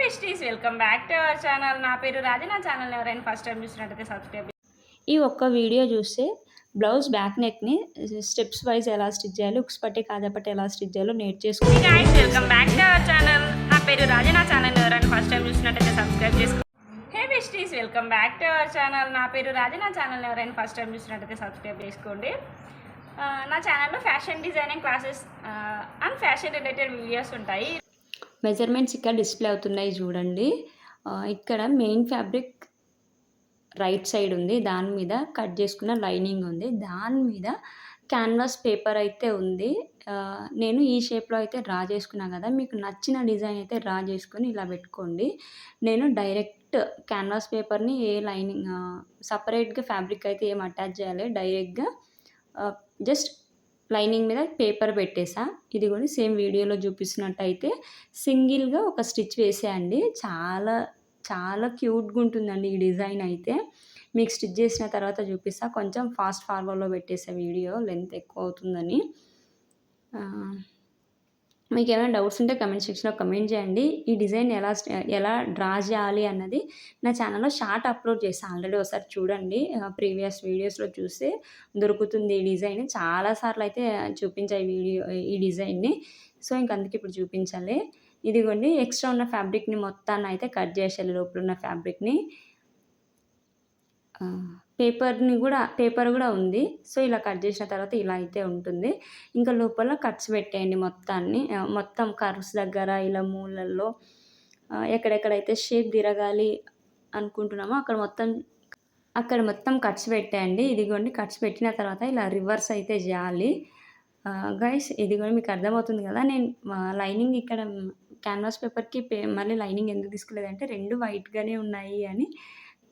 Besties welcome back to our channel. నా పేరు రాజు నా ఛానల్ ఎవరైనా ఫస్ట్ టైం చూసినట్టయితే సబ్స్క్రైబ్ ఈ ఒక్క వీడియో చూస్తే బ్లౌజ్ బ్యాక్ నెక్ని స్టెప్స్ వైజ్ ఎలా స్టిచ్ చేయాలి ఉక్స్ పట్టి కాజా పట్టి ఎలా స్టిచ్ చేయాలో నేర్చేసుకో guys welcome back to our channel నా పేరు రాజు నా ఛానల్ ఎవరైనా ఫస్ట్ టైం చూసినట్టయితే సబ్స్క్రైబ్ చేసుకో hey besties welcome back to our channel నా పేరు రాజు నా ఛానల్ ఎవరైనా ఫస్ట్ టైం చూసినట్టయితే సబ్స్క్రైబ్ చేసుకోండి. నా ఛానల్లో fashion designing classes and fashion related videos ఉంటాయి. మెజర్మెంట్స్ ఇక్కడ డిస్ప్లే అవుతున్నాయి చూడండి. ఇక్కడ మెయిన్ ఫ్యాబ్రిక్ రైట్ సైడ్ ఉంది. దాని మీద కట్ చేసుకున్న లైనింగ్ ఉంది. దాని మీద క్యాన్వాస్ పేపర్ అయితే ఉంది. నేను ఈ షేప్లో అయితే డ్రా చేసుకున్నాను కదా మీకు నచ్చిన డిజైన్ అయితే డ్రా చేసుకొని ఇలా పెట్టుకోండి. నేను డైరెక్ట్ క్యాన్వాస్ పేపర్ని ఏ లైనింగ్ సపరేట్గా ఫ్యాబ్రిక్ అయితే ఏం అటాచ్ చేయాలి డైరెక్ట్గా జస్ట్ లైనింగ్ మీద పేపర్ పెట్టేసా. ఇది కూడా సేమ్ వీడియోలో చూపిస్తున్నట్టయితే సింగిల్గా ఒక స్టిచ్ వేసేయండి చాలా చాలా క్యూట్గా ఉంటుందండి ఈ డిజైన్ అయితే. మీకు స్టిచ్ చేసిన తర్వాత చూపిస్తా. కొంచెం ఫాస్ట్ ఫార్వర్డ్లో పెట్టేసా వీడియో లెంత్ ఎక్కువ అవుతుందని. మీకు ఏమైనా డౌట్స్ ఉంటే కమెంట్ సెక్షన్లో కమెంట్ చేయండి. ఈ డిజైన్ ఎలా ఎలా డ్రా చేయాలి అన్నది నా ఛానల్లో షార్ట్ అప్లోడ్ చేస్తాను ఆల్రెడీ ఒకసారి చూడండి. ప్రీవియస్ వీడియోస్లో చూస్తే దొరుకుతుంది ఈ డిజైన్. చాలాసార్లు అయితే చూపించాయి వీడియో ఈ డిజైన్ని. సో ఇంక అందుకే ఇప్పుడు చూపించాలి. ఇదిగోండి ఎక్స్ట్రా ఉన్న ఫ్యాబ్రిక్ని మొత్తాన్ని అయితే కట్ చేసేయాలి లోపల ఉన్న ఫ్యాబ్రిక్ని. పేపర్ని కూడా పేపర్ కూడా ఉంది. సో ఇలా కట్ చేసిన తర్వాత ఇలా అయితే ఉంటుంది. ఇంకా లోపల కట్స్ పెట్టేయండి మొత్తాన్ని. మొత్తం కర్వ్స్ దగ్గర ఇలా మూలల్లో ఎక్కడెక్కడైతే షేప్ తిరగాలి అనుకుంటున్నామో అక్కడ మొత్తం అక్కడ మొత్తం కట్స్ పెట్టేయండి. ఇదిగోండి కట్స్ పెట్టిన తర్వాత ఇలా రివర్స్ అయితే చేయాలి. గైస్ ఇదిగోండి మీకు అర్థమవుతుంది కదా. నేను లైనింగ్ ఇక్కడ క్యాన్వాస్ పేపర్కి పే మళ్ళీ లైనింగ్ ఎందుకు తీసుకోలేదంటే రెండు వైట్గానే ఉన్నాయి అని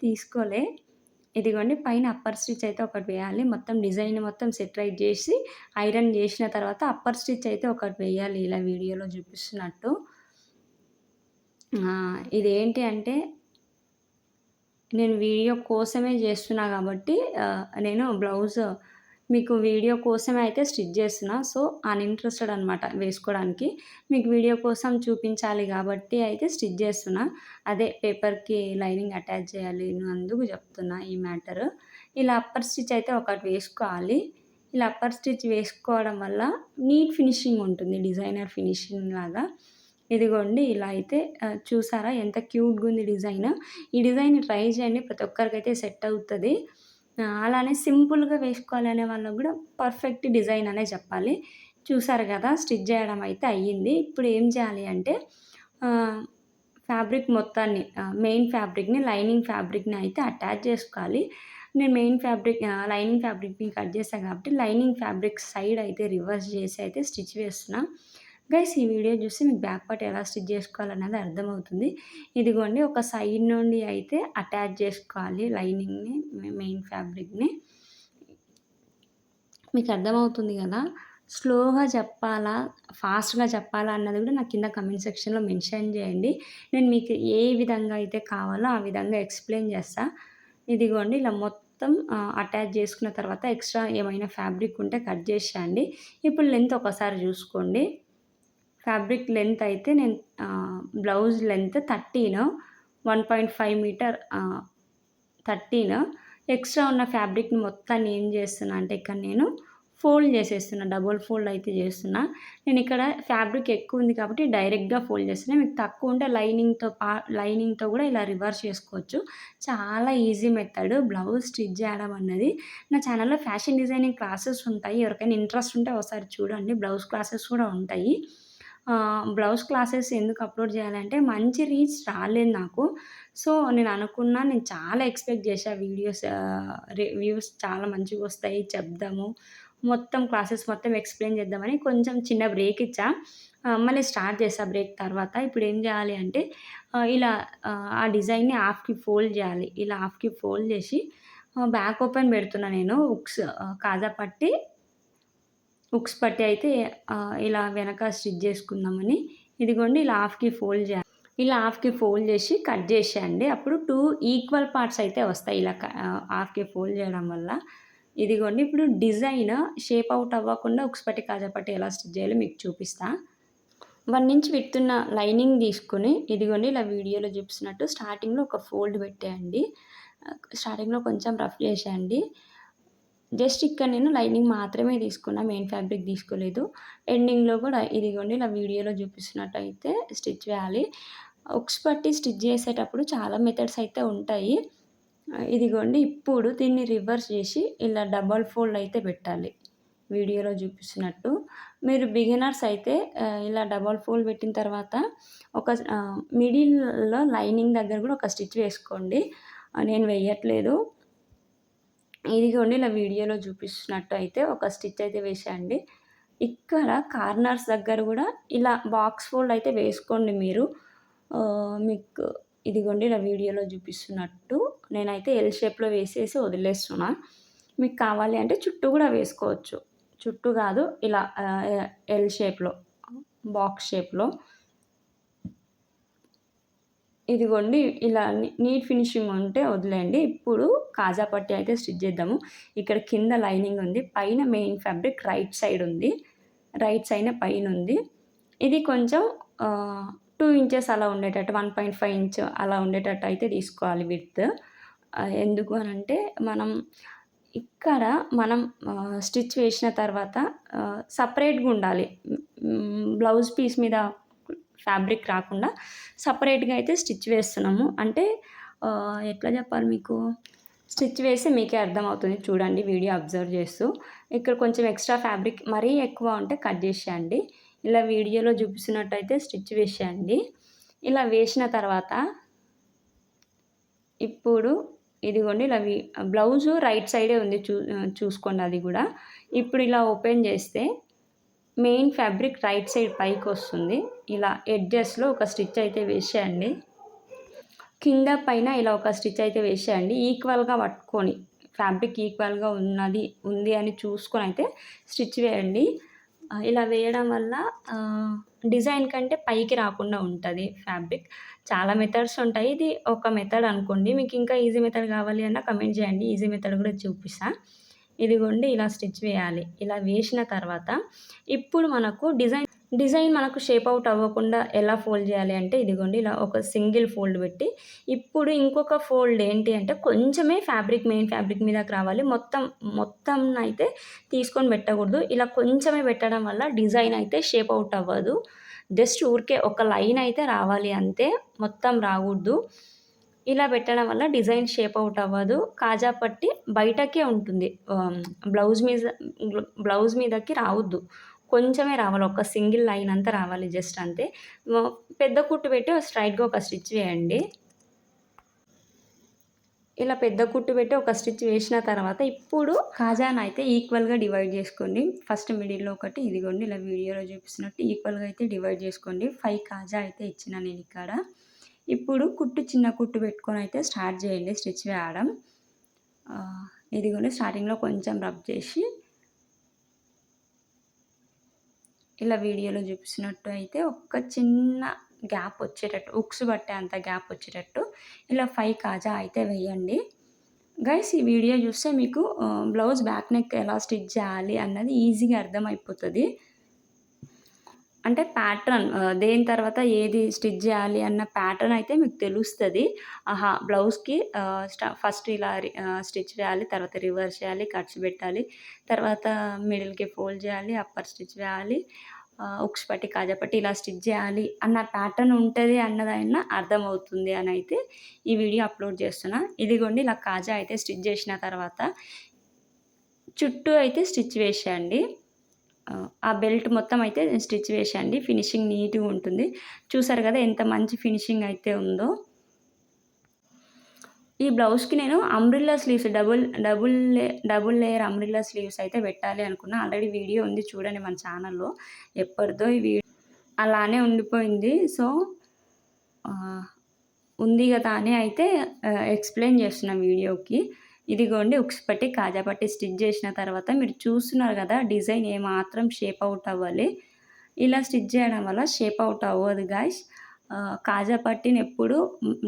తీసుకోలే. ఇదిగోండి పైన అప్పర్ స్టిచ్ అయితే ఒకటి వేయాలి. మొత్తం డిజైన్ మొత్తం సెట్ రైట్ చేసి ఐరన్ చేసిన తర్వాత అప్పర్ స్టిచ్ అయితే ఒకటి వేయాలి ఇలా వీడియోలో చూపిస్తున్నట్టు. ఇదేంటి అంటే నేను వీడియో కోసమే చేస్తున్నా కాబట్టి నేను బ్లౌజ్ మీకు వీడియో కోసం అయితే స్టిచ్ చేస్తున్నా. సో అన్ఇంట్రెస్టెడ్ అనమాట వేసుకోవడానికి మీకు వీడియో కోసం చూపించాలి కాబట్టి అయితే స్టిచ్ చేస్తున్నా. అదే పేపర్కి లైనింగ్ అటాచ్ చేయాలి అందుకు చెప్తున్నా ఈ మ్యాటర్ ఇలా అప్పర్ స్టిచ్ అయితే ఒకటి వేసుకోవాలి. ఇలా అప్పర్ స్టిచ్ వేసుకోవడం వల్ల నీట్ ఫినిషింగ్ ఉంటుంది. డిజైనర్ ఫినిషింగ్ లాగా. ఇదిగోండి ఇలా అయితే చూసారా ఎంత క్యూట్గా ఉంది డిజైన్ ఈ డిజైన్ ట్రై చేయండి. ప్రతి ఒక్కరికైతే సెట్ అవుతుంది. అలానే సింపుల్గా వేసుకోవాలనే వాళ్ళకు కూడా పర్ఫెక్ట్ డిజైన్ అనే చెప్పాలి. చూసారు కదా స్టిచ్ చేయడం అయితే అయ్యింది. ఇప్పుడు ఏం చేయాలి అంటే ఫ్యాబ్రిక్ మొత్తాన్ని మెయిన్ ఫ్యాబ్రిక్ని లైనింగ్ ఫ్యాబ్రిక్ని అయితే అటాచ్ చేసుకోవాలి. నేను మెయిన్ ఫ్యాబ్రిక్ లైనింగ్ ఫ్యాబ్రిక్ని కట్ చేశాను కాబట్టి లైనింగ్ ఫ్యాబ్రిక్ సైడ్ అయితే రివర్స్ చేసి అయితే స్టిచ్ వేస్తున్నాను గైస్ ఈ వీడియో చూసి మీకు బ్యాక్ పార్ట్ ఎలా స్టిచ్ చేసుకోవాలన్నది అర్థమవుతుంది. ఇదిగోండి ఒక సైడ్ నుండి అయితే అటాచ్ చేసుకోవాలి లైనింగ్ని మెయిన్ ఫ్యాబ్రిక్ని. మీకు అర్థమవుతుంది కదా? స్లోగా చెప్పాలా ఫాస్ట్గా చెప్పాలా అన్నది కూడా నాకు కింద కమెంట్ సెక్షన్లో మెన్షన్ చేయండి. నేను మీకు ఏ విధంగా అయితే కావాలో ఆ విధంగా ఎక్స్ప్లెయిన్ చేస్తా. ఇదిగోండి ఇలా మొత్తం అటాచ్ చేసుకున్న తర్వాత ఎక్స్ట్రా ఏమైనా ఫ్యాబ్రిక్ ఉంటే కట్ చేసేయండి. ఇప్పుడు లెంత్ ఒకసారి చూసుకోండి. ఫ్యాబ్రిక్ లెంత్ అయితే నేను blouse length thirteen one point five metre thirteen. Extra ఉన్న ఫ్యాబ్రిక్ని మొత్తాన్ని ఏం చేస్తున్నా అంటే ఇక్కడ నేను ఫోల్డ్ చేసేస్తున్నా డబుల్ ఫోల్డ్ అయితే చేస్తున్నా. నేను ఇక్కడ ఫ్యాబ్రిక్ ఎక్కువ ఉంది కాబట్టి డైరెక్ట్గా ఫోల్డ్ చేస్తున్నా. మీకు తక్కువ ఉంటే లైనింగ్తో పా లైనింగ్తో కూడా ఇలా రివర్స్ చేసుకోవచ్చు. చాలా ఈజీ మెథడ్. బ్లౌజ్ స్టిచ్ చేయడం అన్నది. నా ఛానల్లో ఫ్యాషన్ డిజైనింగ్ క్లాసెస్ ఉంటాయి. ఎవరికైనా ఇంట్రెస్ట్ ఉంటే ఒకసారి చూడండి. బ్లౌజ్ క్లాసెస్ కూడా ఉంటాయి. బ్లౌజ్ క్లాసెస్ ఎందుకు అప్లోడ్ చేయాలంటే మంచి రీచ్ రాలేదు నాకు. సో నేను అనుకున్నా నేను చాలా ఎక్స్పెక్ట్ చేసా వీడియోస్ రివ్యూస్ చాలా మంచిగా వస్తాయి చెప్దాము. మొత్తం క్లాసెస్ మొత్తం ఎక్స్ప్లెయిన్ చేద్దామని కొంచెం చిన్న బ్రేక్ ఇచ్చా. మళ్ళీ స్టార్ట్ చేసా బ్రేక్ తర్వాత. ఇప్పుడు ఏం చేయాలి అంటే ఇలా ఆ, ఆ డిజైన్ని హాఫ్కి ఫోల్డ్ చేయాలి. ఇలా హాఫ్కి ఫోల్డ్ చేసి బ్యాక్ ఓపెన్ పెడుతున్నా నేను. ఉక్స్ కాజా పట్టి హుక్స్ పట్టి అయితే ఇలా వెనక స్టిచ్ చేసుకుందామని ఇదిగోండి ఇలా హాఫ్కి ఫోల్డ్ చేయాలి ఇలా హాఫ్కి ఫోల్డ్ చేసి కట్ చేసేయండి. అప్పుడు టూ ఈక్వల్ పార్ట్స్ అయితే వస్తాయి ఇలా హాఫ్కి ఫోల్డ్ చేయడం వల్ల. ఇదిగోండి ఇప్పుడు డిజైన్ షేప్ అవుట్ అవ్వకుండా ఉక్స్ పట్టి ఎలా స్టిచ్ చేయాలో మీకు చూపిస్తా. వన్ ఇంచ్ విడుతున్న లైనింగ్ తీసుకొని ఇదిగోండి ఇలా వీడియోలో చూపిస్తున్నట్టు స్టార్టింగ్లో ఒక ఫోల్డ్ పెట్టేయండి. స్టార్టింగ్లో కొంచెం రఫ్ చేసేయండి. జస్ట్ ఇక్కడ నేను లైనింగ్ మాత్రమే తీసుకున్నా మెయిన్ ఫ్యాబ్రిక్ తీసుకోలేదు. ఎండింగ్లో కూడా ఇదిగోండి ఇలా వీడియోలో చూపిస్తున్నట్టయితే స్టిచ్ వేయాలి. ఉక్స్ పట్టి స్టిచ్ చేసేటప్పుడు చాలా మెథడ్స్ అయితే ఉంటాయి. ఇదిగోండి ఇప్పుడు దీన్ని రివర్స్ చేసి ఇలా డబల్ ఫోల్డ్ అయితే పెట్టాలి. వీడియోలో చూపిస్తున్నట్టు. మీరు బిగినర్స్ అయితే ఇలా డబల్ ఫోల్డ్ పెట్టిన తర్వాత ఒక మిడిల్లో లైనింగ్ దగ్గర కూడా ఒక స్టిచ్ వేసుకోండి. నేను వేయట్లేదు. ఇదిగోండి ఇలా వీడియోలో చూపిస్తున్నట్టు అయితే ఒక స్టిచ్ అయితే వేసేయండి. ఇక్కడ కార్నర్స్ దగ్గర కూడా ఇలా బాక్స్ ఫోల్డ్ అయితే వేసుకోండి మీరు. మీకు ఇదిగోండి ఇలా వీడియోలో చూపిస్తున్నట్టు నేనైతే ఎల్ షేప్లో వేసేసి వదిలేస్తున్నా. మీకు కావాలి అంటే చుట్టూ కూడా వేసుకోవచ్చు. చుట్టూ కాదు ఇలా ఎల్ షేప్లో బాక్స్ షేప్లో ఇదిగోండి ఇలా నీట్ ఫినిషింగ్ ఉంటే వదిలేయండి. ఇప్పుడు కాజా పట్టి అయితే స్టిచ్ చేద్దాము. ఇక్కడ కింద లైనింగ్ ఉంది పైన మెయిన్ ఫ్యాబ్రిక్ రైట్ సైడ్ ఉంది. రైట్ సైడ్ పైన ఉంది. ఇది కొంచెం టూ ఇంచెస్ అలా ఉండేటట్టు వన్ పాయింట్ ఫైవ్ ఇంచ్ అలా ఉండేటట్టు అయితే తీసుకోవాలి విత్ ఎందుకు అని అంటే మనం ఇక్కడ మనం స్టిచ్ వేసిన తర్వాత సపరేట్గా ఉండాలి. బ్లౌజ్ పీస్ మీద ఫ్యాబ్రిక్ రాకుండా సపరేట్గా అయితే స్టిచ్ వేస్తున్నాము. అంటే ఎట్లా చెప్పాలి మీకు? స్టిచ్ వేసి మీకే అర్థమవుతుంది చూడండి వీడియో అబ్జర్వ్ చేస్తూ. ఇక్కడ కొంచెం ఎక్స్ట్రా ఫ్యాబ్రిక్ మరీ ఎక్కువ ఉంటే కట్ చేసేయండి. ఇలా వీడియోలో చూపిస్తున్నట్టయితే స్టిచ్ వేసేయండి. ఇలా వేసిన తర్వాత ఇప్పుడు ఇదిగోండి ఇలా బ్లౌజు రైట్ సైడే ఉంది చూ చూసుకోండి అది కూడా. ఇప్పుడు ఇలా ఓపెన్ చేస్తే మెయిన్ ఫ్యాబ్రిక్ రైట్ సైడ్ పైకి వస్తుంది. ఇలా ఎడ్జెస్లో ఒక స్టిచ్ అయితే వేసేయండి. కింద పైన ఇలా ఒక స్టిచ్ అయితే వేసేయండి. ఈక్వల్గా పట్టుకొని ఫ్యాబ్రిక్ ఈక్వల్గా ఉన్నది ఉంది అని చూసుకొని అయితే స్టిచ్ వేయండి. ఇలా వేయడం వల్ల డిజైన్ కంటే పైకి రాకుండా ఉంటుంది ఫ్యాబ్రిక్. చాలా మెథడ్స్ ఉంటాయి. ఇది ఒక మెథడ్ అనుకోండి. మీకు ఇంకా ఈజీ మెథడ్ కావాలి అన్న కమెంట్ చేయండి. ఈజీ మెథడ్ కూడా చూపిస్తాను ఇదిగోండి ఇలా స్టిచ్ వేయాలి. ఇలా వేసిన తర్వాత ఇప్పుడు మనకు డిజైన్ డిజైన్ మనకు షేప్ అవుట్ అవ్వకుండా ఎలా ఫోల్డ్ చేయాలి అంటే ఇదిగోండి ఇలా ఒక సింగిల్ ఫోల్డ్ పెట్టి ఇప్పుడు ఇంకొక ఫోల్డ్ ఏంటి అంటే కొంచెమే ఫ్యాబ్రిక్ మెయిన్ ఫ్యాబ్రిక్ మీదకి రావాలి. మొత్తం మొత్తం అయితే తీసుకొని పెట్టకూడదు. ఇలా కొంచెమే పెట్టడం వల్ల డిజైన్ అయితే షేప్ అవుట్ అవ్వదు. జస్ట్ ఊరికే ఒక లైన్ అయితే రావాలి అంతే. మొత్తం రాకూడదు. ఇలా పెట్టడం వల్ల డిజైన్ షేప్ అవుట్ అవ్వదు. కాజా పట్టి బయటకే ఉంటుంది. బ్లౌజ్ మీద బ్లౌజ్ మీదకి రావద్దు. కొంచెమే రావాలి. ఒక సింగిల్ లైన్ అంతా రావాలి జస్ట్ అంతే. పెద్ద కుట్టు పెట్టి స్ట్రైట్గా ఒక స్టిచ్ వేయండి. ఇలా పెద్ద కుట్టు పెట్టి ఒక స్టిచ్ వేసిన తర్వాత ఇప్పుడు కాజాను అయితే ఈక్వల్గా డివైడ్ చేసుకోండి. ఫస్ట్ మిడిల్లో ఒకటి ఇదిగోండి ఇలా వీడియోలో చూపిస్తున్నట్టు ఈక్వల్గా అయితే డివైడ్ చేసుకోండి. ఫైవ్ కాజా అయితే ఇచ్చిన నేను ఇక్కడ. ఇప్పుడు కుట్టు చిన్న కుట్టు పెట్టుకొని అయితే స్టార్ట్ చేయండి. స్టిచ్ వేయడం. ఇది కూడా స్టార్టింగ్లో కొంచెం రబ్ చేసి ఇలా వీడియోలో చూపిస్తున్నట్టు అయితే ఒక చిన్న గ్యాప్ వచ్చేటట్టు ఉక్స్ పట్టే అంత గ్యాప్ వచ్చేటట్టు ఇలా ఫైవ్ కాజా అయితే వేయండి. గైస్ ఈ వీడియో చూస్తే మీకు బ్లౌజ్ బ్యాక్ నెక్ ఎలా స్టిచ్ చేయాలి అన్నది ఈజీగా అర్థమైపోతుంది. అంటే ప్యాటర్న్ దేని తర్వాత ఏది స్టిచ్ చేయాలి అన్న ప్యాటర్న్ అయితే మీకు తెలుస్తుంది. ఆహా బ్లౌజ్కి ఫస్ట్ ఇలా స్టిచ్ చేయాలి తర్వాత రివర్స్ చేయాలి కట్స్ పెట్టాలి తర్వాత మిడిల్కి ఫోల్డ్ చేయాలి అప్పర్ స్టిచ్ వేయాలి ఉక్షపట్టి కాజపట్టి కాజా పట్టి ఇలా స్టిచ్ చేయాలి అన్న ప్యాటర్న్ ఉంటుంది అన్నదైనా అర్థమవుతుంది అని అయితే ఈ వీడియో అప్లోడ్ చేస్తున్నా. ఇదిగోండి ఇలా కాజా అయితే స్టిచ్ చేసిన తర్వాత చుట్టూ అయితే స్టిచ్ వేసేయండి. ఆ, బెల్ట్ మొత్తం అయితే స్టిచ్ వేసేయండి. ఫినిషింగ్ నీట్గా ఉంటుంది. చూసారు కదా ఎంత మంచి ఫినిషింగ్ అయితే ఉందో. ఈ బ్లౌజ్కి నేను అంబ్రిల్లా స్లీవ్స్ డబుల్ డబుల్ లే డబుల్ లేయర్ అంబ్రిల్లా స్లీవ్స్ అయితే పెట్టాలి అనుకున్నా. ఆల్రెడీ వీడియో ఉంది చూడండి మన ఛానల్లో. ఎప్పటిదో ఈ వీడియో అలానే ఉండిపోయింది. సో ఉంది కదా అని అయితే ఎక్స్ప్లెయిన్ చేస్తున్నా వీడియోకి. ఇదిగోండి ఉక్స్ పట్టి కాజా పట్టి స్టిచ్ చేసిన తర్వాత మీరు చూస్తున్నారు కదా డిజైన్ ఏమాత్రం షేప్ అవుట్ అవ్వాలి. ఇలా స్టిచ్ చేయడం వల్ల షేప్ అవుట్ అవ్వదు గాయస్. కాజా పట్టిని ఎప్పుడు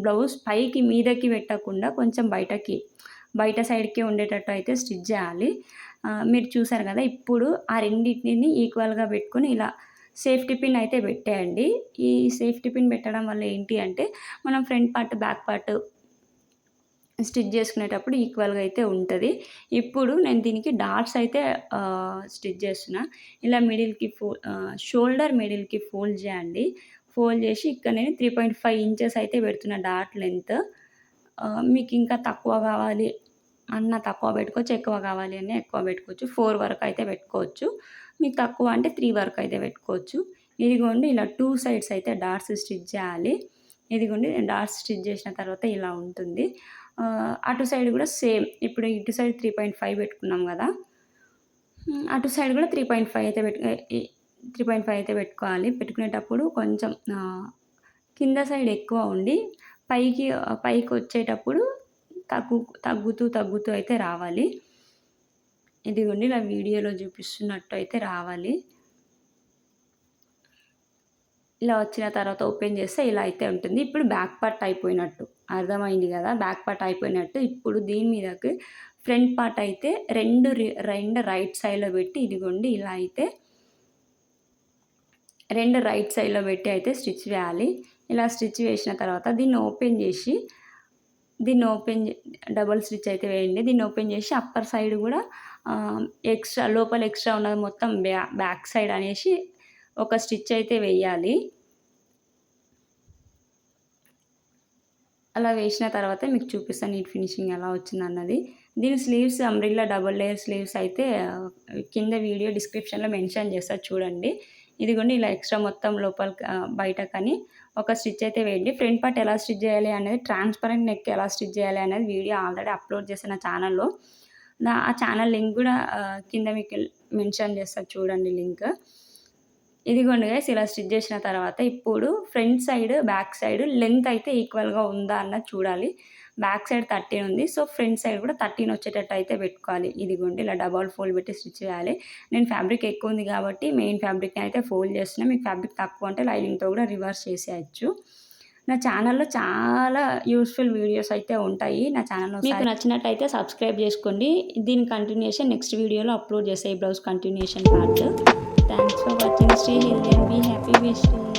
బ్లౌజ్ పైకి మీదకి పెట్టకుండా కొంచెం బయటకి బయట సైడ్కి ఉండేటట్టు అయితే స్టిచ్ చేయాలి. మీరు చూసారు కదా ఇప్పుడు ఆ రెండింటిని ఈక్వల్గా పెట్టుకొని ఇలా సేఫ్టీ పిన్ అయితే పెట్టేయండి. ఈ సేఫ్టీ పిన్ పెట్టడం వల్ల ఏంటి అంటే మనం front part back part stitch చేసుకునేటప్పుడు ఈక్వల్గా అయితే ఉంటుంది. ఇప్పుడు నేను దీనికి డాట్స్ అయితే స్టిచ్ చేస్తున్నా. ఇలా మిడిల్కి ఫో షోల్డర్ మిడిల్కి ఫోల్డ్ చేయండి. ఫోల్డ్ చేసి ఇక్కడ నేను త్రీ పాయింట్ ఫైవ్ ఇంచెస్ అయితే పెడుతున్నా డాట్ లెంత్ మీకు ఇంకా తక్కువ కావాలి అన్న తక్కువ పెట్టుకోవచ్చు ఎక్కువ కావాలి అన్న ఎక్కువ పెట్టుకోవచ్చు. ఫోర్ వరకు అయితే పెట్టుకోవచ్చు. మీకు తక్కువ అంటే త్రీ వరకు అయితే పెట్టుకోవచ్చు. ఇదిగోండి ఇలా టూ సైడ్స్ అయితే డాట్స్ స్టిచ్ చేయాలి. ఇదిగోండి డార్క్ స్టిచ్ చేసిన తర్వాత ఇలా ఉంటుంది. అటు సైడ్ కూడా సేమ్ ఇప్పుడు ఇటు సైడ్ త్రీ పాయింట్ ఫైవ్ పెట్టుకున్నాం కదా. అటు సైడ్ కూడా త్రీ పాయింట్ ఫైవ్ అయితే పెట్టు త్రీ పాయింట్ ఫైవ్ అయితే పెట్టుకోవాలి. పెట్టుకునేటప్పుడు కొంచెం కింద సైడ్ ఎక్కువ ఉండి పైకి పైకి వచ్చేటప్పుడు తగ్గు తగ్గుతూ తగ్గుతూ అయితే రావాలి. ఇదిగోండి ఇలా వీడియోలో చూపిస్తున్నట్టు అయితే రావాలి. ఇలా వచ్చిన తర్వాత ఓపెన్ చేస్తే ఇలా అయితే ఉంటుంది. ఇప్పుడు బ్యాక్ పార్ట్ అయిపోయినట్టు. అర్థమైంది కదా? బ్యాక్ పార్ట్ అయిపోయినట్టు. ఇప్పుడు దీని మీదకి ఫ్రంట్ పార్ట్ అయితే రెండు రి- రెండు రైట్ సైడ్లో పెట్టి ఇదిగోండి ఇలా అయితే రెండు రైట్ సైడ్లో పెట్టి అయితే స్టిచ్ వేయాలి. ఇలా స్టిచ్ వేసిన తర్వాత దీన్ని ఓపెన్ చేసి దీన్ని ఓపెన్ డబల్ స్టిచ్ అయితే వేయండి. దీన్ని ఓపెన్ చేసి అప్పర్ సైడ్ కూడా ఎక్స్ట్రా లోపల ఎక్స్ట్రా ఉన్నది మొత్తం బ్యా బ్యాక్ సైడ్ అనేసి ఒక స్టిచ్ అయితే వేయాలి. అలా వేసిన తర్వాత మీకు చూపిస్తాను నీట్ ఫినిషింగ్ ఎలా వచ్చింది అన్నది. దీని sleeves umbrella double layer sleeves అయితే కింద వీడియో డిస్క్రిప్షన్లో మెన్షన్ చేస్తారు చూడండి. ఇదిగోండి ఇలా ఎక్స్ట్రా మొత్తం లోపల బయట కానీ ఒక స్టిచ్ అయితే వేయండి. ఫ్రంట్ పార్ట్ ఎలా స్టిచ్ చేయాలి అనేది ట్రాన్స్పరెంట్ నెక్ ఎలా స్టిచ్ చేయాలి అనేది వీడియో ఆల్రెడీ అప్లోడ్ చేసిన ఛానల్లో. ఆ ఛానల్ లింక్ కూడా కింద మీకు మెన్షన్ చేస్తారు చూడండి లింక్. ఇదిగోండి గైస్ ఇలా స్టిచ్ చేసిన తర్వాత ఇప్పుడు front side back side length అయితే ఈక్వల్గా ఉందా అన్నది చూడాలి. బ్యాక్ సైడ్ థర్టీన్ ఉంది సో ఫ్రంట్ సైడ్ కూడా థర్టీన్ వచ్చేటట్టు అయితే పెట్టుకోవాలి. ఇదిగోండి ఇలా డబల్ ఫోల్డ్ పెట్టి స్టిచ్ చేయాలి. నేను ఫ్యాబ్రిక్ ఎక్కువ ఉంది కాబట్టి మెయిన్ ఫ్యాబ్రిక్ని అయితే ఫోల్డ్ చేస్తున్నా. మీకు ఫ్యాబ్రిక్ తక్కువ అంటే లైనింగ్తో కూడా రివర్స్ చేసేయచ్చు. నా ఛానల్లో చాలా యూస్ఫుల్ వీడియోస్ అయితే ఉంటాయి. నా ఛానల్లో మీకు నచ్చినట్టయితే సబ్స్క్రైబ్ చేసుకోండి. దీని కంటిన్యూషన్ నెక్స్ట్ వీడియోలో అప్లోడ్ చేసే ఈ blouse continuation part Thanks for watching. Stay healthy and be happy. Wish